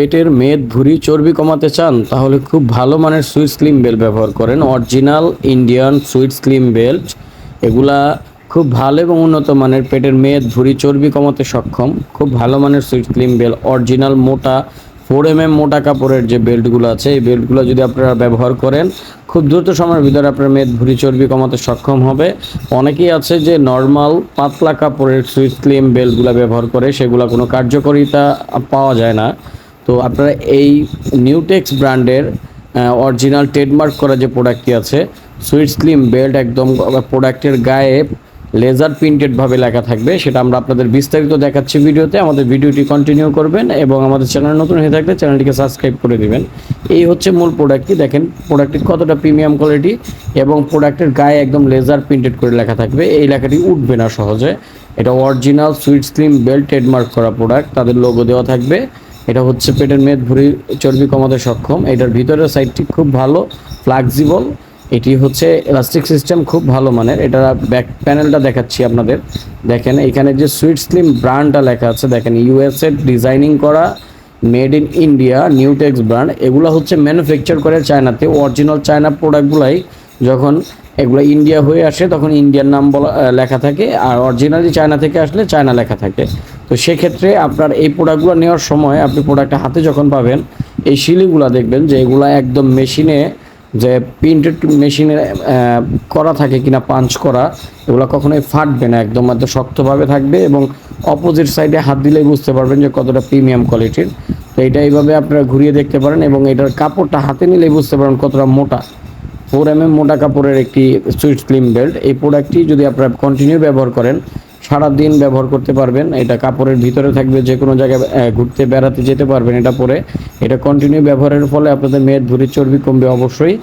পেটের মেদ, ভুঁড়ি, চর্বি কমাতে চান, তাহলে খুব ভালো মানের সুইট স্লিম বেল্ট ব্যবহার করেন। Original Indian sweet slim belt এগুলা খুব ভালো এবং উন্নত মানের। পেটের মেদ, ভুঁড়ি, চর্বি কমাতে সক্ষম, খুব ভালো মানের সুইট স্লিম বেল্ট অরিজিনাল মোটা, ফোর এম এম মোটা কাপড়ের যে বেল্টগুলো আছে, এই বেল্টগুলো যদি আপনারা ব্যবহার করেন, খুব দ্রুত সময়ের ভিতরে আপনার মেদ, ভুঁড়ি, চর্বি কমাতে সক্ষম হবে। অনেকেই আছে যে নর্মাল, পাতলা কাপড়ের সুইট স্লিম বেল্টগুলো ব্যবহার করে, সেগুলো কোনো কার্যকারিতা পাওয়া যায় না। তো আপনারা এই নিউটেক্স ব্র্যান্ডের অরিজিনাল ট্রেডমার্ক করা যে প্রোডাক্টটি আছে সুইট স্লিম বেল্ট একদম প্রোডাক্টের গায়ে লেজার প্রিন্টেড ভাবে লেখা থাকবে, সেটা আমরা আপনাদের বিস্তারিত দেখাচ্ছি ভিডিওতে। আমাদের ভিডিওটি কন্টিনিউ করবেন এবং আমাদের চ্যানেল নতুন হয়ে থাকলে চ্যানেলটিকে সাবস্ক্রাইব করে দিবেন। এই হচ্ছে মূল প্রোডাক্টটি দেখেন প্রোডাক্টটি কতটা প্রিমিয়াম কোয়ালিটি এবং প্রোডাক্টের গায়ে একদম লেজার প্রিন্টেড করে লেখা থাকবে। এই লেখাটি উঠবে না সহজে। এটা original sweet slim belt trademark করা প্রোডাক্ট তাদের লোগো দেওয়া থাকবে। এটা হচ্ছে পেটের মেদ ভুঁড়ি চর্বি কমাতে সক্ষম। এটার ভিতরের সাইডটি খুব ভালো ফ্লেক্সিবল এটি হচ্ছে ইলাস্টিক সিস্টেম খুব ভালো মানের। এটা ব্যাক প্যানেলটা দেখাচ্ছি আপনাদের। দেখেন, এখানে যে সুইট স্লিম ব্র্যান্ডটা লেখা আছে, দেখেন ইউএসএ ডিজাইনিং করা made in India Newtex brand এগুলো হচ্ছে ম্যানুফ্যাকচার করে চায়নাতে অরিজিনাল চায়না প্রোডাক্টগুলাই যখন এগুলো ইন্ডিয়া হয়ে আসে, তখন ইন্ডিয়ার নাম বলা লেখা থাকে, আর অরিজিনালি চায়না থেকে আসলে চায়না লেখা থাকে। তো সেক্ষেত্রে আপনার এই প্রোডাক্টগুলো নেওয়ার সময় আপনি প্রোডাক্টটা হাতে যখন পাবেন, এই শিলিগুলো দেখবেন যে এগুলো একদম মেশিনে যে প্রিন্টেড মেশিনে করা থাকে কিনা পাঞ্চ করা, এগুলো কখনোই ফাটবে না, একদম এত শক্তভাবে থাকবে এবং অপোজিট সাইডে হাত দিলেই বুঝতে পারবেন যে কতটা প্রিমিয়াম কোয়ালিটির তো এটা এইভাবে আপনারা ঘুরিয়ে দেখতে পারেন এবং এটার কাপড়টা হাতে নিলেই বুঝতে পারেন কতটা মোটা। ফোর এম এম মোটা কাপড়ের একটি সুইট স্লিম বেল্ট। এই প্রোডাক্টটি যদি আপনারা কন্টিনিউ ব্যবহার করেন সারা দিন ব্যবহার করতে পারবেন। এটা কাপড়ের ভিতরে থাকবে, যে কোনো জায়গায় ঘুরতে, বেড়াতে যেতে পারবেন এটা পরে। এটা কন্টিনিউ ব্যবহারের ফলে আপনাদের মেয়ের ভুঁড়ি, চর্বি কমবে অবশ্যই।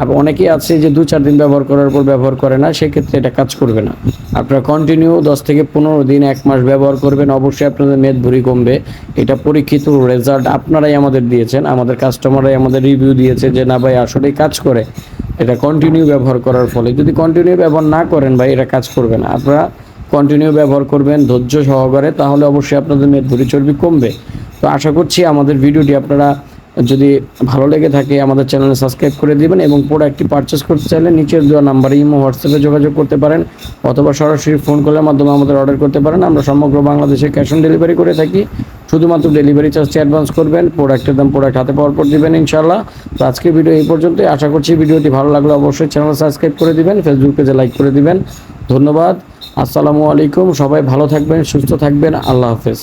আর অনেকেই আছে যে দু চার দিন ব্যবহার করার পর ব্যবহার করে না, সেক্ষেত্রে এটা কাজ করবে না। আপনারা কন্টিনিউ দশ থেকে পনেরো দিন, এক মাস ব্যবহার করবেন, অবশ্যই আপনাদের মেদ, ভুঁড়ি কমবে। এটা পরীক্ষিত রেজাল্ট আপনারাই আমাদের দিয়েছেন। আমাদের কাস্টমাররাই আমাদের রিভিউ দিয়েছে যে, না ভাই, আসলেই কাজ করে। এটা কন্টিনিউ ব্যবহার করার ফলে। যদি কন্টিনিউ ব্যবহার না করেন ভাই, এটা কাজ করবে না। আপনারা কন্টিনিউ ব্যবহার করবেন ধৈর্য সহকারে, তাহলে অবশ্যই আপনাদের মেদ ভুঁড়ি চর্বি কমবে। তো আশা করছি আমাদের ভিডিওটি আপনারা যদি ভালো লেগে থাকে, আমাদের চ্যানেলে সাবস্ক্রাইব করে দিবেন এবং প্রোডাক্টটি পারচেস করতে চাইলে নিচের দেওয়া নাম্বারে ইমো হোয়াটসঅ্যাপে যোগাযোগ করতে পারেন অথবা সরাসরি ফোন কলের মাধ্যমে আমাদের অর্ডার করতে পারেন। আমরা সমগ্র বাংলাদেশে ক্যাশ অন ডেলিভারি করে থাকি। শুধুমাত্র ডেলিভারি চার্জটি অ্যাডভান্স করবেন প্রোডাক্টের দাম প্রোডাক্ট হাতে পাওয়ার পর দেবেন ইনশাল্লাহ তো আজকের ভিডিও এই পর্যন্তই। আশা করছি ভিডিওটি ভালো লাগলে অবশ্যই চ্যানেল সাবস্ক্রাইব করে দিবেন ফেসবুক পেজে লাইক করে দিবেন। ধন্যবাদ। আসসালামু আলাইকুম। সবাই ভালো থাকবেন, সুস্থ থাকবেন। আল্লাহ হাফেজ।